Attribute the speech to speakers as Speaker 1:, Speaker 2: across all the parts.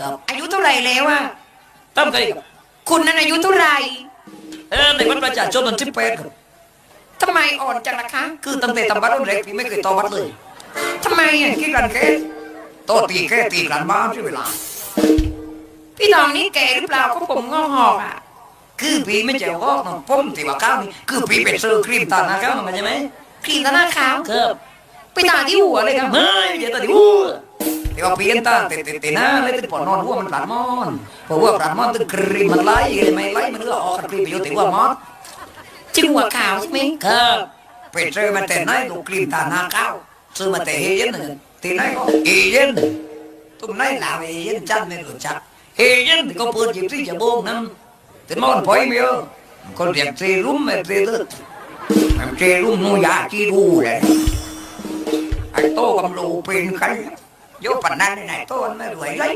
Speaker 1: ครับ
Speaker 2: อายุเท่าไหร่แล้วอะ
Speaker 1: ตั้มเคยครับ
Speaker 2: คุณนั้นอายุเท่าไหร่
Speaker 1: เออในวัดประชาชนมันสิบแปดครับ
Speaker 2: ทำไมอ่อนจังล่ะคะ
Speaker 1: คือตั้งแต่ทำบัตรรุ่นแรกพี่ไม่เคยต่อบัตรเลย
Speaker 2: ทำไมอะ
Speaker 1: คิดกันแค่ต่อตีแค่ตีกันมาใช่เวลา
Speaker 2: พี่น้องนี่แก่หรือเปล่าก็ผมงอกหอกอะ
Speaker 1: คือพี่ไม่เจ้าก็น้องผมที่ว่าข้าวนี่คือพี่เป็นซื้อครีมตาหน้าข้าวมันใช่ไหม
Speaker 2: ครีมตาหน้าขาว
Speaker 1: ครับ
Speaker 2: ไปตาที่หัวเลยครับ
Speaker 1: ไม่ไม่ใช่ตาดิวูที่ว่าเปลี่ยนตาเตะเตะเตะหน้าเลยตึงปอนนอนหัวมันปลาดมอนเพราะว่าปลาดมอนตึงครีมมันไหลไม่ไหลมันก็ออกครีมไปอยู่ที่หัวมอส
Speaker 2: จึงหัวขาวใช่ไหม
Speaker 1: ครับเป็นซื้อมาแต่ไหนลูกครีมตาหน้าข้าวซื้อมาแต่เฮเย็นหนึ่งที่ไหนก็เฮเย็นตุ้มไหนลาวเฮเย็นจันไม่รู้จักเฮเย็นก็เปิดจิบที่จะโบงนั้นแต่มอนพอยม่เอคนเรียกเซรุ่มไม่เซเลือดมันเซรุ่มนูยาที่ดูเลยไอ้โตกำลูเป็นใคร โยปันนั้นนายโตมันไม่รวยเลย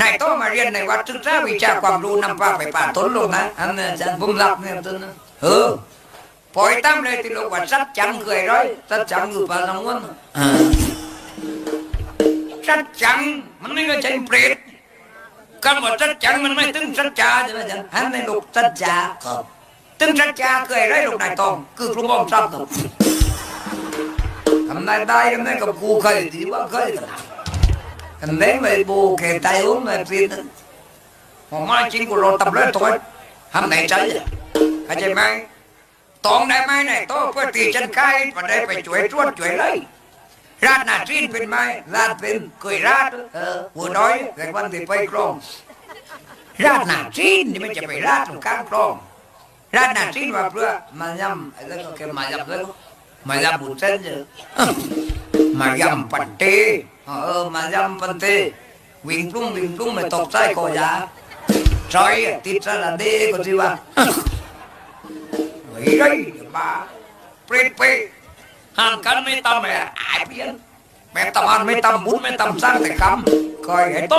Speaker 1: นายโตมาเรียนในวัดศึกษาวิชาความรู้นำพาไปป่าต้นลงนะอันนั้นอาจารย์ผมรับเนี่ยต้นนะเออปล่อยตั้มเลยที่ลูก ว่าสัจจังเคยร้อยสัจจังอยู่ป่าตงวันอ่าสัจจังมันไม่ใช่เปรตคำว่าสัจจังมันไม่ถึงสัจจาใช่ไหมอาจารย์อันในลูกสัจจาครับถึงสัจจา เออมอมทรัพย์ครับทำได้ได้ทำได้กับกูเคยที่ว่าเคยทำได้ไม่บูเคยตายอุ้มไม่ปีนผมมาจริงกูรอตับเลยตัวทำไหนใจอะเข้าจไหมตองได้ไหมไหนโตเพื่อตีฉันใกล้มาได้ไปช่วยตรวจช่วยเลยราดหน้าจีนเป็นไหมราดเป็นเคนที่ไปกรองราดหน้าจีนนี่มันจะไปราดตรงกลางกรองราดหน้าจีนว่าเพื่อมายำไอ้แล้วก็แกมายำแล้วก็มายำบุญเส้นเยอะมายำปันเตเออมายำปันเตวิ่งปลุ้งวิ่งปลุ้งไม่ตกใจก็อยาจอยติดสระเดก็สิว่าเฮ้ยไรบ้าเปรตเปห่างกันไม่ตำแม่อายเพี้ยนแม่ตำมันไม่ตำบุญไม่ตำสร้างแต่คำคอยไอ้โต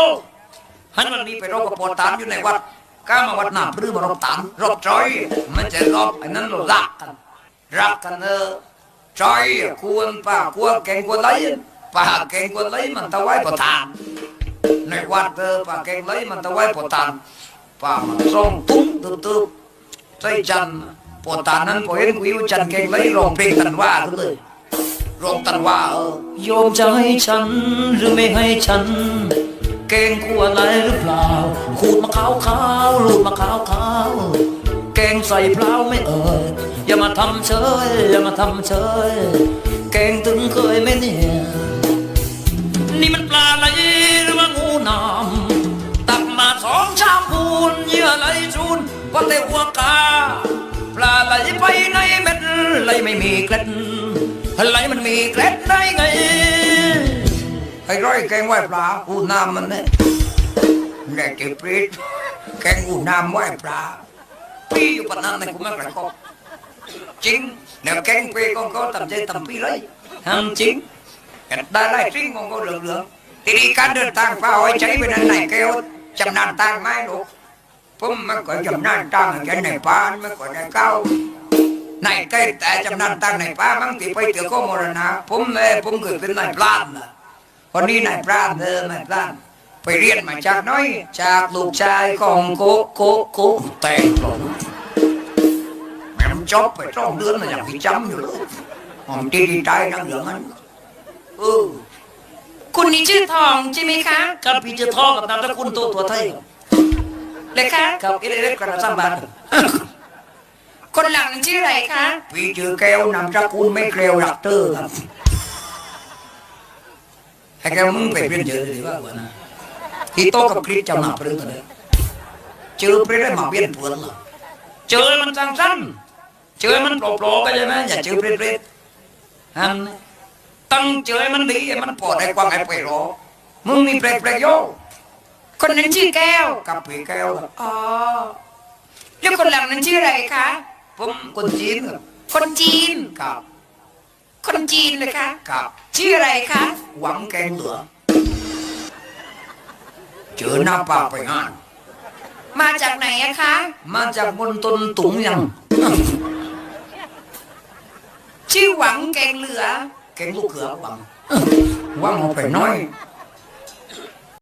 Speaker 1: หันวันนี้ไปรบกับปวดตามอยู่ในวัดก้ามาวัดหน้าพรือมารบตามรบจอยม่ใช่รบไอ้นั้นเรารักกันรักกันเออจอยควรป่าควรแกงควรไหล ป่าแกงควรไหลมันตะไว้ประทานในวัดเออป่าแกงไหลมันตะไว้ประทานป่ามันส่งตุ้งตึบตึบใจจันประทานนั้นพอเห็นวิวจันแกงไหลร้องเพลงตันว่าเลยร้องตันว่าเออโยมจะให้ฉันหรือไม่ให้ฉันเก่งควรไหลหรือเปล่าขูดมะขาวขาวลูดมะขาวขาวแกงใส่เปล่าไม่เอ่ยอย่ามาทำเฉยอย่ามาทำเฉยแกงถึงเคยไหมเนี่ย นี่มันปลาไหลหรือว่างูนามตักมาสองชามพูนเยื่อไหลจูนว่าแต่หัวกา ปลาไหลไปในเม็ดไหลไม่มีเกล็ดไหลมันมีเกล็ดได้ไงไอ้ร้อยแกงไหวปลาอูน้ำมันเนี่ยแน่เจ็บปรีดแกงอูน้ำไหวปลาปีอยู่ปนนั้นในกูไม่กระคบจริงเดี๋ยวแกงปีของเขาทำใจทำปีเลยทำจริง เห็นได้ไล่จริงของเขาเหลืองๆทีนี้การเดินทางฟ้าไว้ใช้เป็นอันไหนแก้วจำนานทางไหมลูกผมไม่เคยจำนานทางแค่ในป่าไม่เคยได้เข้าในใเถื่อก็มรณะผมเลยผมเคยเป็นนายพรานนะคนนี้นายพรานเดินนายพรานไปเรียนมาจากน้อยจากลูกชายของโกโกโกแต่งหลงแม่มันจบไปสองเดือนมันยังไปจำอยู่เลยผมดีดีใจนั่งเหลืองมันเออ
Speaker 2: คุณนี่ชื่อทองใช่ไหมคะ
Speaker 1: ครับพี่จะท้องกับนามสกุลตัวตัวไทย
Speaker 2: เลยคะ
Speaker 1: ครับเอเล็กกระสัมบัน
Speaker 2: คนหลังนั้นชื่ออะไรคะ
Speaker 1: พี่ชื่อแก้วนามสกุลไม่เกลียวหลักเตอร์ครับให้แก้วมึงไปเรียนเจอดีกว่านะที่โตกับคริสเจ้าหน้าพรึงเลยเจอไปได้มาเวียนเพื่อนเหรอเจอมันสั้นๆเจอมันโปร่ๆก็ใช่ไหมอย่าเจอเปรตๆฮัน ตั้งเจอมันดีมันปลอดได้กว้างไอ้ไปรอมึงมีเปรตๆโย
Speaker 2: คนนั้นชื่อแก้ว
Speaker 1: กับผีแก้วครับ
Speaker 2: อ๋อแล้วคนหลังนั้นชื่ออะไรคะ
Speaker 1: ผมคนจีนครับ
Speaker 2: คนจีน
Speaker 1: กับ
Speaker 2: คนจีนเลยคะ
Speaker 1: กับ
Speaker 2: ชื่ออะไรคะ
Speaker 1: หวังแกงเหลืองเจอหน้าป่าไปงาน
Speaker 2: มาจากไหนอะคะ
Speaker 1: มาจากบนต้นตุงยัง
Speaker 2: ชื่อหวังแกงเหลือ
Speaker 1: แกงลูกเขือบังว่างเอาไปน้อย